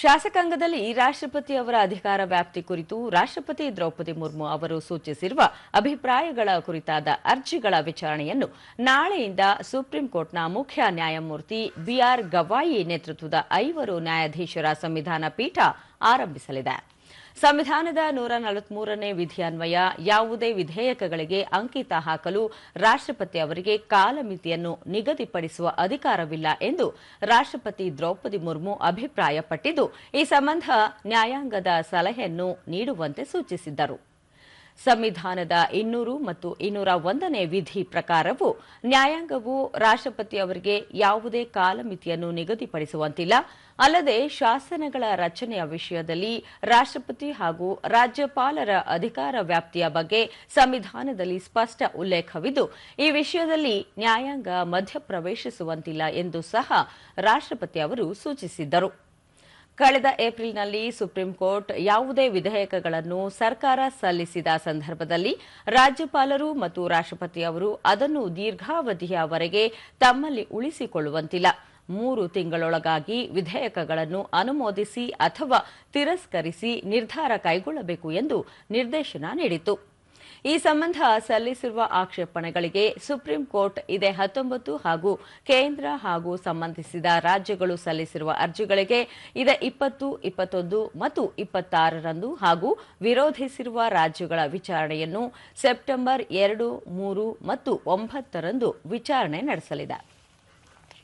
ಶಾಸಕಾಂಗದಲ್ಲಿ ರಾಷ್ಟ್ರಪತಿ ಅವರ ಅಧಿಕಾರ ವ್ಯಾಪ್ತಿ ಕುರಿತು ರಾಷ್ಟ್ರಪತಿ ದ್ರೌಪದಿ ಮುರ್ಮು ಅವರು ಸೂಚಿಸಿರುವ ಅಭಿಪ್ರಾಯಗಳ ಕುರಿತಾದ ಅರ್ಜಿಗಳ ವಿಚಾರಣೆಯನ್ನು ನಾಳೆಯಿಂದ ಸುಪ್ರೀಂ ಕೋರ್ಟ್ನ ಮುಖ್ಯ ನ್ಯಾಯಮೂರ್ತಿ ಬಿಆರ್ ಗವಾಯಿ ನೇತೃತ್ವದ ಐವರು ನ್ಯಾಯಾಧೀಶರ ಸಂವಿಧಾನ ಪೀಠ ಆರಂಭಿಸಲಿದೆ. ಸಂವಿಧಾನದ ನೂರ ನಲವತ್ಮೂರನೇ ವಿಧಿಯನ್ವಯ ಯಾವುದೇ ವಿಧೇಯಕಗಳಿಗೆ ಅಂಕಿತ ಹಾಕಲು ರಾಷ್ಟ್ರಪತಿ ಅವರಿಗೆ ಕಾಲಮಿತಿಯನ್ನು ನಿಗದಿಪಡಿಸುವ ಅಧಿಕಾರವಿಲ್ಲ ಎಂದು ರಾಷ್ಟ್ರಪತಿ ದ್ರೌಪದಿ ಮುರ್ಮು ಅಭಿಪ್ರಾಯಪಟ್ಟಿದ್ದು, ಈ ಸಂಬಂಧ ನ್ಯಾಯಾಂಗದ ಸಲಹೆಯನ್ನು ನೀಡುವಂತೆ ಸೂಚಿಸಿದ್ದರು. ಸಂವಿಧಾನದ ಇನ್ನೂರು ಮತ್ತು ಇನ್ನೂರ ಒಂದನೇ ವಿಧಿ ಪ್ರಕಾರವು ನ್ಯಾಯಾಂಗವು ರಾಷ್ಟ್ರಪತಿ ಅವರಿಗೆ ಯಾವುದೇ ಕಾಲಮಿತಿಯನ್ನು ನಿಗದಿಪಡಿಸುವಂತಿಲ್ಲ. ಅಲ್ಲದೆ ಶಾಸನಗಳ ರಚನೆಯ ವಿಷಯದಲ್ಲಿ ರಾಷ್ಟ್ರಪತಿ ಹಾಗೂ ರಾಜ್ಯಪಾಲರ ಅಧಿಕಾರ ವ್ಯಾಪ್ತಿಯ ಬಗ್ಗೆ ಸಂವಿಧಾನದಲ್ಲಿ ಸ್ಪಷ್ಟ ಉಲ್ಲೇಖವಿದ್ದು, ಈ ವಿಷಯದಲ್ಲಿ ನ್ಯಾಯಾಂಗ ಮಧ್ಯಪ್ರವೇಶಿಸುವಂತಿಲ್ಲ ಎಂದು ಸಹ ರಾಷ್ಟ್ರಪತಿ ಅವರು ಸೂಚಿಸಿದ್ದರು. ಕಳೆದ ಏಪ್ರಿಲ್ನಲ್ಲಿ ಸುಪ್ರೀಂ ಕೋರ್ಟ್ ಯಾವುದೇ ವಿಧೇಯಕಗಳನ್ನು ಸರ್ಕಾರ ಸಲ್ಲಿಸಿದ ಸಂದರ್ಭದಲ್ಲಿ ರಾಜ್ಯಪಾಲರು ಮತ್ತು ರಾಷ್ಟ್ರಪತಿ ಅವರು ಅದನ್ನು ದೀರ್ಘಾವಧಿಯವರೆಗೆ ತಮ್ಮಲ್ಲಿ ಉಳಿಸಿಕೊಳ್ಳುವಂತಿಲ್ಲ. ಮೂರು ತಿಂಗಳೊಳಗಾಗಿ ವಿಧೇಯಕಗಳನ್ನು ಅನುಮೋದಿಸಿ ಅಥವಾ ತಿರಸ್ಕರಿಸಿ ನಿರ್ಧಾರ ಕೈಗೊಳ್ಳಬೇಕು ಎಂದು ನಿರ್ದೇಶನ ನೀಡಿತು ಈ ಸಂಬಂಧ ಸಲ್ಲಿಸಿರುವ ಆಕ್ಷೇಪಣೆಗಳಿಗೆ ಸುಪ್ರೀಂ ಕೋರ್ಟ್ ಇದೇ ಹತ್ತೊಂಬತ್ತು ಹಾಗೂ ಕೇಂದ್ರ ಹಾಗೂ ಸಂಬಂಧಿಸಿದ ರಾಜ್ಯಗಳು ಸಲ್ಲಿಸಿರುವ ಅರ್ಜಿಗಳಿಗೆ ಇದೇ ಇಪ್ಪತ್ತು, ಇಪ್ಪತ್ತೊಂದು ಮತ್ತು ಇಪ್ಪತ್ತಾರರಂದು ಹಾಗೂ ವಿರೋಧಿಸಿರುವ ರಾಜ್ಯಗಳ ವಿಚಾರಣೆಯನ್ನು ಸೆಪ್ಟೆಂಬರ್ ಎರಡು, ಮೂರು ಮತ್ತು ಒಂಬತ್ತರಂದು ವಿಚಾರಣೆ ನಡೆಸಲಿದೆ.